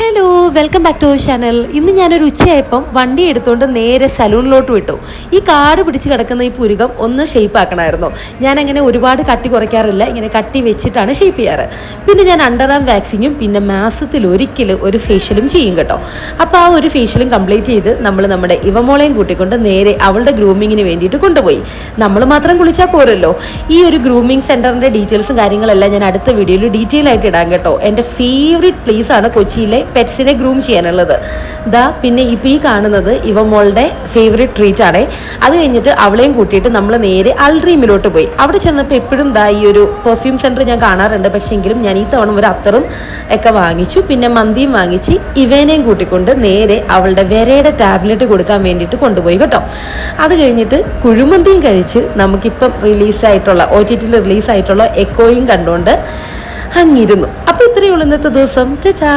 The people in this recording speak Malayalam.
Hello. Welcome back to channel ഇന്ന് ഞാനൊരു ഉച്ചയായപ്പം വണ്ടി എടുത്തുകൊണ്ട് നേരെ സലൂണിലോട്ട് വിട്ടു. ഈ കാട് പിടിച്ച് കിടക്കുന്ന ഈ പുരുകം ഒന്ന് ഷേപ്പ് ആക്കണമായിരുന്നു. ഞാൻ അങ്ങനെ ഒരുപാട് കട്ടി കുറയ്ക്കാറില്ല. ഇങ്ങനെ കട്ടി വെച്ചിട്ടാണ് ഷേപ്പ് ചെയ്യാറ്. പിന്നെ ഞാൻ അണ്ടർ ആം വാക്സിങ്ങും പിന്നെ മാസത്തിൽ ഒരിക്കൽ ഒരു ഫേഷ്യലും ചെയ്യും കേട്ടോ. അപ്പോൾ ആ ഒരു ഫേഷ്യലും കംപ്ലീറ്റ് ചെയ്ത് നമ്മൾ നമ്മുടെ ഇവമോളെയും കൂട്ടിക്കൊണ്ട് നേരെ അവളുടെ ഗ്രൂമിങ്ങിന് വേണ്ടിയിട്ട് കൊണ്ടുപോയി. നമ്മൾ മാത്രം കുളിച്ചാൽ പോരല്ലോ. ഈ ഒരു ഗ്രൂമിങ് സെന്ററിന്റെ ഡീറ്റെയിൽസും കാര്യങ്ങളെല്ലാം ഞാൻ അടുത്ത വീഡിയോയിൽ ഡീറ്റെയിൽ ആയിട്ട് ഇടാം കേട്ടോ. എന്റെ ഫേവറേറ്റ് ആണ് കൊച്ചിയിലെ പെറ്റ്സിനെ ചെയ്യാനുള്ളത്. ദാ പിന്നെ ഇപ്പോൾ ഈ കാണുന്നത് ഇവ മോളുടെ ഫേവറേറ്റ് ട്രീറ്റ് അത് കഴിഞ്ഞിട്ട് അവളെയും കൂട്ടിയിട്ട് നമ്മൾ നേരെ അൾഡ്രീമിലോട്ട് പോയി. അവിടെ ചെന്നപ്പോൾ എപ്പോഴും ദാ ഈ ഒരു പെർഫ്യൂം സെന്റർ ഞാൻ കാണാറുണ്ട്. പക്ഷേ എങ്കിലും ഞാൻ ഈ തവണ ഒരു അത്തറും ഒക്കെ വാങ്ങിച്ചു. പിന്നെ മന്തിയും വാങ്ങിച്ച് ഇവനെയും കൂട്ടിക്കൊണ്ട് നേരെ അവളുടെ വിരയുടെ ടാബ്ലറ്റ് കൊടുക്കാൻ വേണ്ടിയിട്ട് കൊണ്ടുപോയി കേട്ടോ. അത് കഴിഞ്ഞിട്ട് കുഴിമന്തിയും കഴിച്ച് നമുക്കിപ്പം റിലീസായിട്ടുള്ള ഒ ടി ടിയിൽ റിലീസായിട്ടുള്ള എക്കോയും കണ്ടുകൊണ്ട് അങ്ങിരുന്നു. അപ്പോൾ ഇത്രയേ ഉള്ളൂ ഇന്നത്തെ ദിവസം. ചാ